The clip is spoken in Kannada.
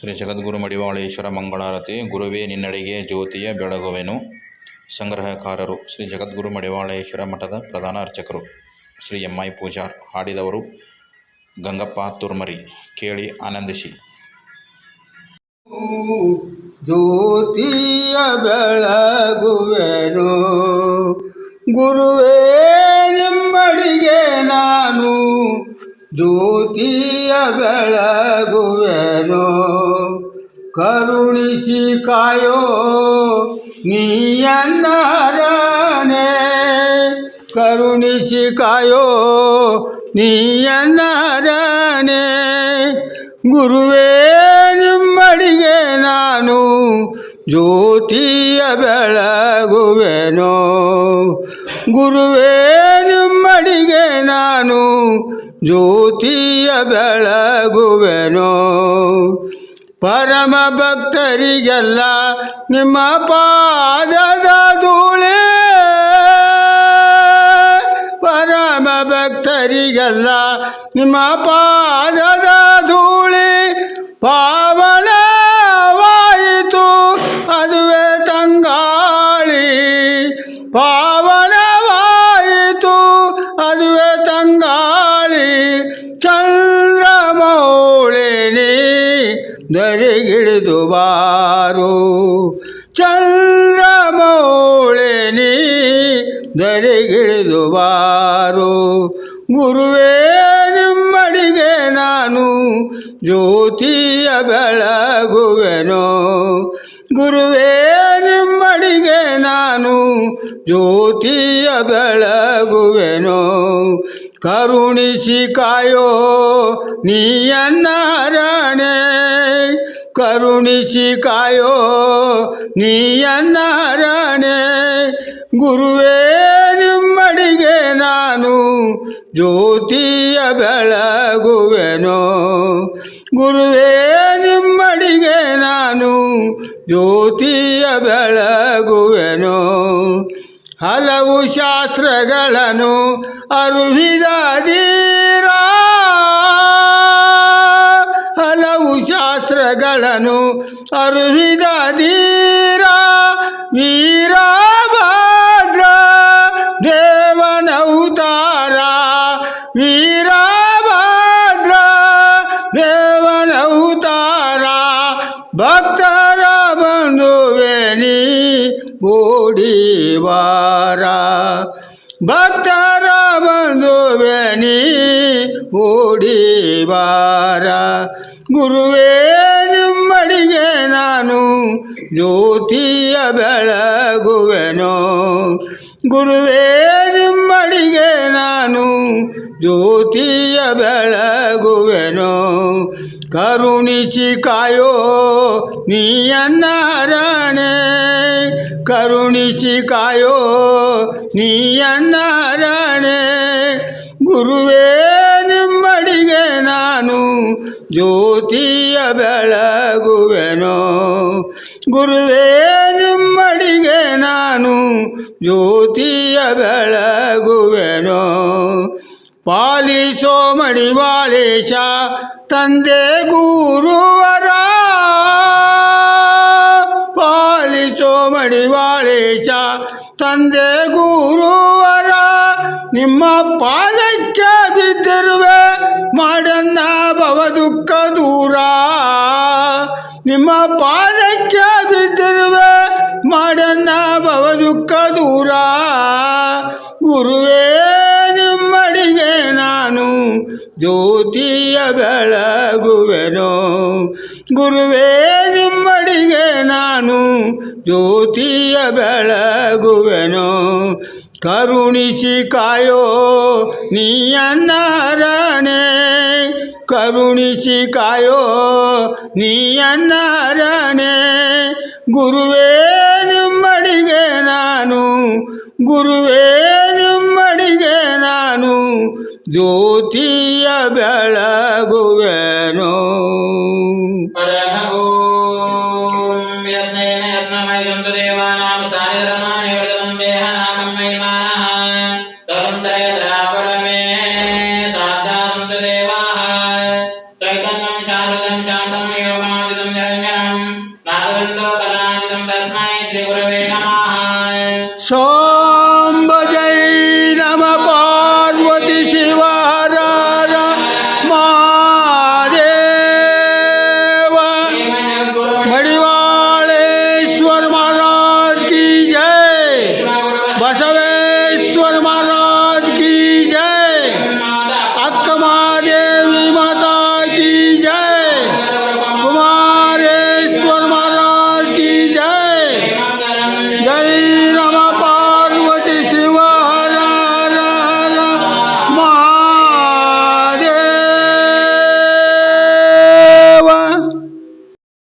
ಶ್ರೀ ಜಗದ್ಗುರು ಮಡಿವಾಳೇಶ್ವರ ಮಂಗಳಾರತಿ, ಗುರುವೇ ನಿನ್ನಡಿಗೆ ಜ್ಯೋತಿಯ ಬೆಳಗುವೆನು. ಸಂಗ್ರಹಕಾರರು ಶ್ರೀ ಜಗದ್ಗುರು ಮಡಿವಾಳೇಶ್ವರ ಮಠದ ಪ್ರಧಾನ ಅರ್ಚಕರು. ಶ್ರೀ ಎಂ ಐ ಪೂಜಾರ್ ಹಾಡಿದವರು ಗಂಗಪ್ಪ ತುರ್ಮರಿ, ಕೇಳಿ ಆನಂದಿಸಿ. ಜ್ಯೋತಿಯ ಬೆಳಗುವೆನು. ಗುರುವೇ ನಿಮ್ಮಡಿಗೆ ನಾನು. ಜ್ಯೋತಿಯ ಬೆಳಗುವೆನು. ಕರುಣಿಸಿ ಕಾಯೋ ನೀಯನ್ನರನೆ. ಕರುಣಿಸಿ ಕಾಯೋ ನೀಯನ್ನರನೆ. ಗುರುವೇ, ನಿಮ್ಮಡಿಗೆ ನಾನು ಜ್ಯೋತಿಯ ಬೆಳಗುವೆನೋ. ಗುರುವೇ, ನಿಮ್ಮಡಿಗೆ ನಾನು ಜ್ಯೋತಿಯ ಬೆಳಗುವೆನೋ. ಪರಮ ಭಕ್ತರಿಗೆಲ್ಲ ನಿಮ್ಮ ಪಾದದ ಧೂಳೆ. ಪರಮ ಭಕ್ತರಿಗೆಲ್ಲ ನಿಮ್ಮ ಪಾದದ ಧೂಳಿ. ಬಾರು ಚಂದ್ರಮೌಳಿನಿ ದರಿಗಿಳಿದು ಬಾರು. ಗುರುವೇ ನಿಮ್ಮಡಿಗೆ ನಾನು ಜ್ಯೋತಿಯ ಬೆಳಗುವೆನೋ. ಗುರುವೇ ನಿಮ್ಮಡಿಗೆ ನಾನು ಜ್ಯೋತಿಯ ಬೆಳಗುವೆನೋ. ಕರುಣಿಸಿ ಕಾಯೋ ನೀಯನ್ನರಣೆ. ಕರುಣಿಸಿ ಕಾಯೋ ನೀಯನ್ನರಣೆ ಗುರುವೇ ನಿಮ್ಮಡಿಗೆ ನಾನು ಜ್ಯೋತಿಯ ಬೆಳಗುವೆನೋ. ಗುರುವೇ ನಿಮ್ಮಡಿಗೆ ನಾನು ಜ್ಯೋತಿಯ ಬೆಳಗುವೆನೋ. ಹಲವು ಶಾಸ್ತ್ರಗಳನ್ನು ಅರುವಿದೀರಾ ಹಲವು ಅರುವಿದೀರ ವೀರಭದ್ರ ದೇವನ ಭಕ್ತರ ಬಂಧುವೆನಿ ಓಡಿವಾರ ಗುರುವೇ ನಿಮ್ಮಡಿಗೆ ನಾನು ಜ್ಯೋತಿಯ ಬೆಳಗುವೆನೋ. ಗುರುವೇ ನಿಮ್ಮಡಿಗೆ ನಾನು ಜ್ಯೋತಿಯ ಬೆಳಗುವೆನೋ. ಕರುಣಿಸಿ ಕಾಯೋ ನೀಯನ್ನಾರಣೆ ಕರುಣಿಸಿ ಕಾಯೋ ನೀಯನ್ನಾರಣೆ ಗುರುವೇ, ನಿಮ್ಮಡಿಗೆ ನಾನು ಜ್ಯೋತಿಯ ಬೆಳಗುವೆನೋ. ಗುರುವೇ, ನಿಮ್ಮಡಿಗೆ ನಾನು ಜ್ಯೋತಿಯ ಬೆಳಗುವೆನೋ. ಪಾಲಿಸೋ ಮಡಿವಾಳೇಶ ತಂದೆ ಗುರುವರ ಪಾಲಿಸೋ ಮಡಿವಾಳೇಶ, ತಂದೆ ಗುರುವರ, ನಿಮ್ಮ ಪಾದಕ್ಕೆ ಬಿದ್ದಿರುವೆ, ಮಾಡನ್ನ ಭವ ದುಃಖ ದೂರ. ನಿಮ್ಮ ಪಾದಕ್ಕೆ ಬಿದ್ದಿರುವೆ, ಮಾಡನ್ನ ಭವ ದುಃಖ ದೂರ. ಗುರುವೇ ಜ್ಯೋತಿಯ ಬೆಳಗುವೆನೋ. ಗುರುವೇ, ನಿಮ್ಮಡಿಗೆ ನಾನು ಜ್ಯೋತಿಯ ಬೆಳಗುವೆನೋ. ಕರುಣಿಸಿ ಕಾಯೋ ನೀಯನ್ನರಣೆ ಕರುಣಿಸಿ ಕಾಯೋ ನೀಯನ್ನರಣೆ ಗುರುವೇ, ನಿಮ್ಮಡಿಗೆ ನಾನು, ಗುರುವೇ, ನಿಮ್ಮಡಿಗೆ ನಾನು ಶ್ರೀಯ ಬೆಳಗುವೆನು. శాంతం యోగమాదితం నిరంజనం నాదవందో పదానితం తస్మై శ్రీ గురవే నమః